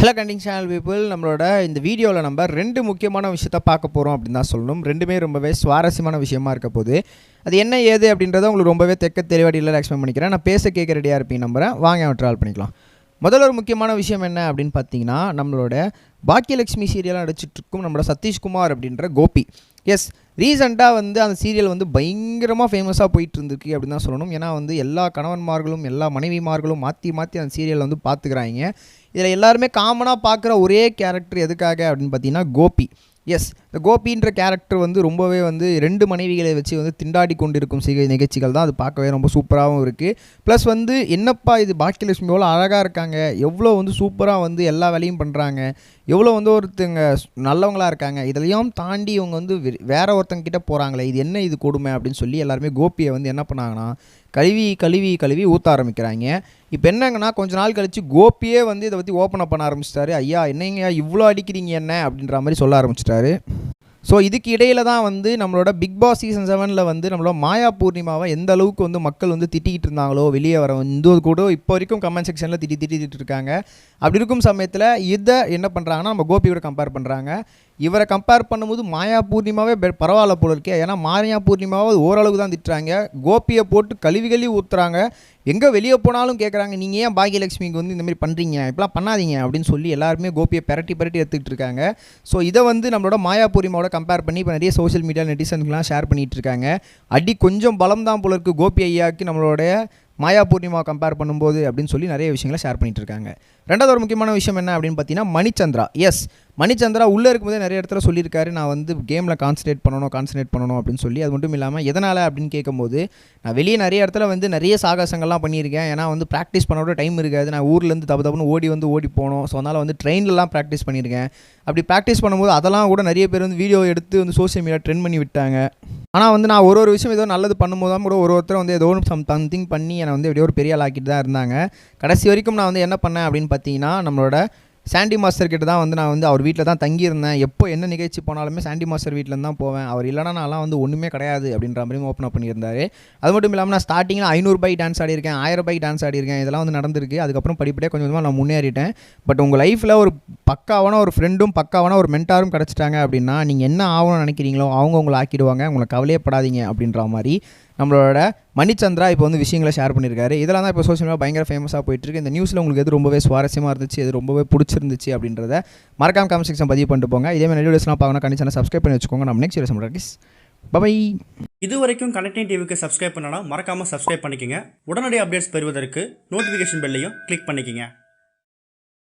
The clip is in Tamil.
ஹலோ கண்டிங் சேனல் பீப்புள் நம்மளோட இந்த வீடியோவில் நம்ம ரெண்டு முக்கியமான விஷயத்த பார்க்க போகிறோம் அப்படின்னு தான் சொல்லணும். ரெண்டுமே ரொம்பவே சுவாரஸ்யமான விஷயமா இருக்க போது அது என்ன ஏது அப்படின்றத உங்களுக்கு ரொம்பவே தெக்க தெளிவாடியில் எக்ஸ்பிளைன் பண்ணிக்கிறேன். நான் பேச கேட்க ரெடியாக இருப்பீங்க நம்புறேன். வாங்க ட்ராவல் பண்ணிக்கலாம். முதல்ல ஒரு முக்கியமான விஷயம் என்ன அப்படின்னு பார்த்தீங்கன்னா நம்மளோட பாக்கியலட்சுமி சீரியலாக நடிச்சிட்ருக்கும் நம்மளோட சதீஷ்குமார் அப்படின்ற கோபி. எஸ் ரீசெண்டாக வந்து அந்த சீரியல் வந்து பயங்கரமாக ஃபேமஸாக போயிட்டு இருந்திருக்கு அப்படின்னு தான் சொல்லணும். ஏன்னா வந்து எல்லா கணவன்மார்களும் எல்லா மனைவிமார்களும் மாற்றி மாற்றி அந்த சீரியலை வந்து பார்த்துக்கிறாங்க இதில் எல்லாருமே காமனாக பார்க்குற ஒரே கேரக்டர் எதுக்காக அப்படின்னு பார்த்தீங்கன்னா கோபி. எஸ் இந்த கோபின்ற கேரக்டர் வந்து ரொம்பவே வந்து ரெண்டு மனைவிகளை வச்சு வந்து திண்டாடி கொண்டிருக்கும் சிகை நிகழ்ச்சிகள் தான். அது பார்க்கவே ரொம்ப சூப்பராகவும் இருக்குது ப்ளஸ் வந்து என்னப்பா இது பாக்கியலட்சுமி எவ்வளோ அழகாக இருக்காங்க. எவ்வளோ வந்து சூப்பராக வந்து எல்லா வேலையும் பண்ணுறாங்க எவ்வளோ வந்து ஒருத்தங்க நல்லவங்களாக இருக்காங்க. இதெல்லாம் தாண்டி இவங்க வந்து வேற ஒருத்தங்க கிட்ட போகிறாங்களே இது என்ன இது கொடுமை அப்படின்னு சொல்லி எல்லாருமே கோபியை வந்து என்ன பண்ணாங்கன்னா கழுவி கழுவி கழுவி ஊற்ற ஆரம்பிக்கிறாங்க. இப்போ என்னங்கன்னா கொஞ்ச நாள் கழித்து கோபியே வந்து இதை பற்றி ஓப்பன் அப் பண்ண ஆரம்பிச்சிட்டாரு. ஐயா என்னங்கய்யா இவ்வளோ அடிக்கிறீங்க என்ன? அப்படின்ற மாதிரி சொல்ல ஆரம்பிச்சிட்டாரு. ஸோ இதுக்கு இடையில தான் வந்து நம்மளோட பிக் பாஸ் சீசன் செவனில் வந்து நம்மளோட மாயா பூர்ணிமாவை எந்த அளவுக்கு வந்து மக்கள் வந்து திட்டிக்கிட்டு இருந்தாங்களோ வெளியே வர வந்து கூட இப்போ வரைக்கும் கமெண்ட் செக்ஷனில் திட்டி திட்டிகிட்டு இருக்காங்க. அப்படி இருக்கும் சமயத்தில் இதை என்ன பண்ணுறாங்கன்னா நம்ம கோபியோட கம்பேர் பண்ணுறாங்க இவரை கம்பேர் பண்ணும்போது மாயா பூர்ணிமாவே பரவாயில்ல போல இருக்கே. ஏன்னா மாயா பூர்ணிமாவை ஓரளவுக்கு தான் திட்டுறாங்க. கோபியை போட்டு கழுவி கழுவி ஊற்றுறாங்க எங்கே வெளியே போனாலும் கேட்குறாங்க நீங்கள் ஏன் பாகியலட்சுமிக்கு வந்து இந்தமாதிரி பண்ணுறீங்க இப்படிலாம் பண்ணாதீங்க. அப்படின்னு சொல்லி எல்லாருமே கோபியை பெரட்டி பரட்டி எடுத்துக்கிட்டு இருக்காங்க. ஸோ இதை வந்து நம்மளோட மாயா பூர்ணிமாவோட கம்பேர் பண்ணி இப்போ நிறைய சோஷியல் மீடியா நெட்டிசன்ஸ்லாம் ஷேர் பண்ணிகிட்டு இருக்காங்க. அடி கொஞ்சம் பலம் தான் போல இருக்குது கோபி ஐயாக்கு நம்மளோட மாயா பூர்ணிமா கம்பேர் பண்ணும்போது அப்படின்னு சொல்லி நிறைய விஷயங்களை ஷேர் பண்ணிகிட்டு இருக்காங்க. ரெண்டாவது ஒரு முக்கியமான விஷயம் என்ன அப்படின்னு பார்த்தீங்கன்னா மணிச்சந்திரா. எஸ் மணிச்சந்திரா உள்ளே இருக்கும்போதே நிறைய இடத்துல சொல்லியிருக்காரு நான் வந்து கேமில் கான்சன்ட்ரேட் பண்ணணும் கான்சன்ட்ரேட் பண்ணணும் அப்படின்னு சொல்லி. அது மட்டும் இல்லாமல் எதனால் அப்படின்னு கேட்கும்போது நான் வெளியே நிறைய இடத்துல வந்து நிறைய சாகசங்கள்லாம் பண்ணியிருக்கேன். ஏன்னா வந்து ப்ராக்டிஸ் பண்ணோட டைம் இருக்காது. நான் ஊர்லேருந்து தப்பு தப்புன்னு ஓடி வந்து ஓடி போனோம். ஸோ அதனால் வந்து ட்ரெயின்லலாம் ப்ராக்டிஸ் பண்ணியிருக்கேன். அப்படி ப்ராக்டிஸ் பண்ணும்போது அதெல்லாம் கூட நிறைய பேர் வந்து வீடியோ எடுத்து வந்து சோஷியல் மீடியா ட்ரெண்ட் பண்ணி விட்டாங்க. ஆனால் வந்து நான் ஒரு ஒரு விஷயம் ஏதோ நல்லது பண்ணும்போது தான் கூட ஒரு ஒருத்தர் வந்து ஏதோ ஒன்று சம் சம்திங் பண்ணி என்னை வந்து எப்படியோ ஒரு பெரிய ஆளாக்கிட்டு தான் இருந்தாங்க. கடைசி வரைக்கும் நான் வந்து என்ன பண்ணேன் அப்படின்னு பார்த்தீங்கன்னா நம்மளோட சாண்டி மாஸ்டர் கிட்ட தான் வந்து நான் வந்து அவர் வீட்டில் தான் தங்கியிருந்தேன். எப்போ என்ன நிகழ்ச்சி போனாலுமே சாண்டி மாஸ்டர் வீட்டில் தான் போவேன். அவர் இல்லைனா நான்லாம் வந்து ஒன்றுமே கிடையாது அப்படின்ற மாதிரி ஓப்பன் அப் பண்ணியிருந்தாரு. அது மட்டும் இல்லாமல் நான் ஸ்டார்டிங்கில் ஐநூறுபாய்க்கு டான்ஸ் ஆடியிருக்கேன் ஆயிரம் ரூபாய்க்கு டான்ஸ் ஆடியிருக்கேன். இதெல்லாம் வந்து நடந்திருக்கு. அதுக்கப்புறம் படிப்படியாக கொஞ்சம் கொஞ்சமாக நான் முன்னேறிட்டேன். பட் உங்கள் லைஃப்பில் ஒரு பக்காவான ஒரு ஃப்ரெண்டும் பக்காவான ஒரு மென்டாரும் கிடச்சிட்டாங்க அப்படின்னா நீங்கள் என்ன ஆகணும்னு நினைக்கிறீங்களோ அவங்க உங்களை ஆக்கிடுவாங்க. உங்களை கவலையப்படாதீங்க அப்படின்ற மாதிரி நம்மளோட மணிச்சந்திரா இப்போ வந்து விஷயங்களை ஷேர் பண்ணியிருக்காரு. இதெல்லாம் தான் இப்போ சோஷியல் மீடியா பயங்கர ஃபேமஸாக போயிட்டுருக்கு. இந்த நியூஸில் உங்களுக்கு எது ரொம்பவே சுவாரஸ்யமாக இருந்துச்சு எது ரொம்பவே பிடிச்சிருந்துச்சு அப்படின்றத மறக்காம காமெண்ட் செக்ஷன் பதிவு பண்ணிட்டு போங்க. இதே மாதிரி வீடியோஸ்லாம் பார்க்கணும் கண்டிச்சான சப்ஸ்கிரைப் பண்ணி வச்சுக்கோங்க. நம்ம நெக்ஸ்ட் வீடியோ சொல்கிறேன் பை இது வரைக்கும் கனெக்டிங் டிவிக்கு சப்ஸ்கிரைப் பண்ணனா மறக்காமல் சப்ஸ்கிரைப் பண்ணிக்கங்க. உடனடி அப்டேட்ஸ் பெறுவதற்கு நோட்டிஃபிகேஷன் பெல்லையும் கிளிக் பண்ணிக்கோங்க.